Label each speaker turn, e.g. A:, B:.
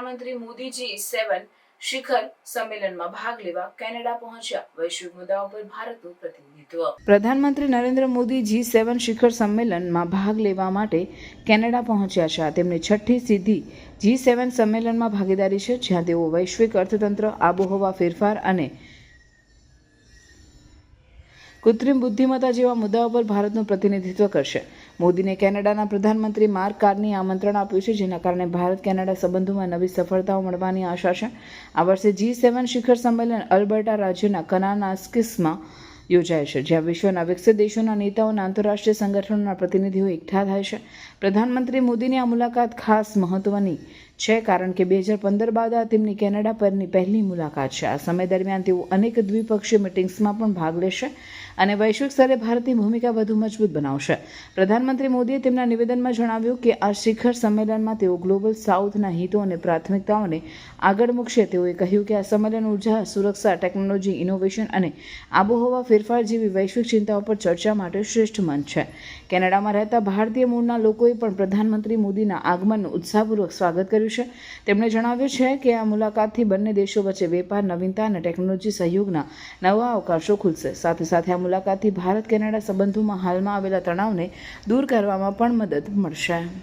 A: પ્રધાનમંત્રી મોદીજી સેવન શિખર સંમેલનમાં ભાગ લેવા કેનેડા પહોંચ્યા. વૈશ્વિક મુદ્દાઓ પર ભારતનું પ્રતિનિધિત્વ. પ્રધાનમંત્રી નરેન્દ્ર મોદી જી સેવન શિખર સંમેલનમાં ભાગ લેવા માટે કેનેડા પહોંચ્યા છે. તેમની છઠ્ઠી સીધી જી સેવન સંમેલનમાં ભાગીદારી છે, જ્યાં તેઓ વૈશ્વિક અર્થતંત્ર, આબોહવા ફેરફાર અને કૃત્રિમ બુદ્ધિમત્તા જેવા મુદ્દાઓ પર ભારતનું પ્રતિનિધિત્વ કરશે. મોદીને કેનેડાના પ્રધાનમંત્રી માર્ક કાર્ની આમંત્રણ આપ્યું છે, જેના કારણે ભારત કેનેડા સંબંધોમાં નવી સફળતાઓ મળવાની આશા છે. આ વર્ષે જી સેવન શિખર સંમેલન અલ્બર્ટા રાજ્યના કનાનાસ્કિસમાં યોજાય છે, જ્યાં વિશ્વના વિકસિત દેશોના નેતાઓના આંતરરાષ્ટ્રીય સંગઠનોના પ્રતિનિધિઓ એકઠા થાય છે. પ્રધાનમંત્રી મોદીની આ મુલાકાત ખાસ મહત્વની છે, કારણ કે બે હજાર પંદર બાદ આ તેમની કેનેડા પરની પહેલી મુલાકાત છે. આ સમય દરમિયાન તેઓ અનેક દ્વિપક્ષીય મિટિંગ્સમાં પણ ભાગ લેશે અને વૈશ્વિક સ્તરે ભારતની ભૂમિકા વધુ મજબૂત બનાવશે. પ્રધાનમંત્રી મોદીએ તેમના નિવેદનમાં જણાવ્યું કે આ શિખર સંમેલનમાં તેઓ ગ્લોબલ સાઉથના હિતો અને પ્રાથમિકતાઓને આગળ મૂકશે. તેઓએ કહ્યું કે આ સંમેલન ઊર્જા, સુરક્ષા, ટેકનોલોજી, ઇનોવેશન અને આબોહવા ફેરફાર જેવી વૈશ્વિક ચિંતાઓ પર ચર્ચા માટે શ્રેષ્ઠ મંચ છે. કેનેડામાં રહેતા ભારતીય મૂળના લોકોએ પણ પ્રધાનમંત્રી મોદીના આગમનનું ઉત્સાહપૂર્વક સ્વાગત કર્યું છે. તેમણે જણાવ્યું છે કે આ મુલાકાતથી બંને દેશો વચ્ચે વેપાર, નવીનતા અને ટેકનોલોજી સહયોગના નવા અવકાશો ખુલશે. સાથે સાથે આ મુલાકાતથી ભારત કેનેડા સંબંધોમાં હાલમાં આવેલા તણાવને દૂર કરવામાં પણ મદદ મળશે.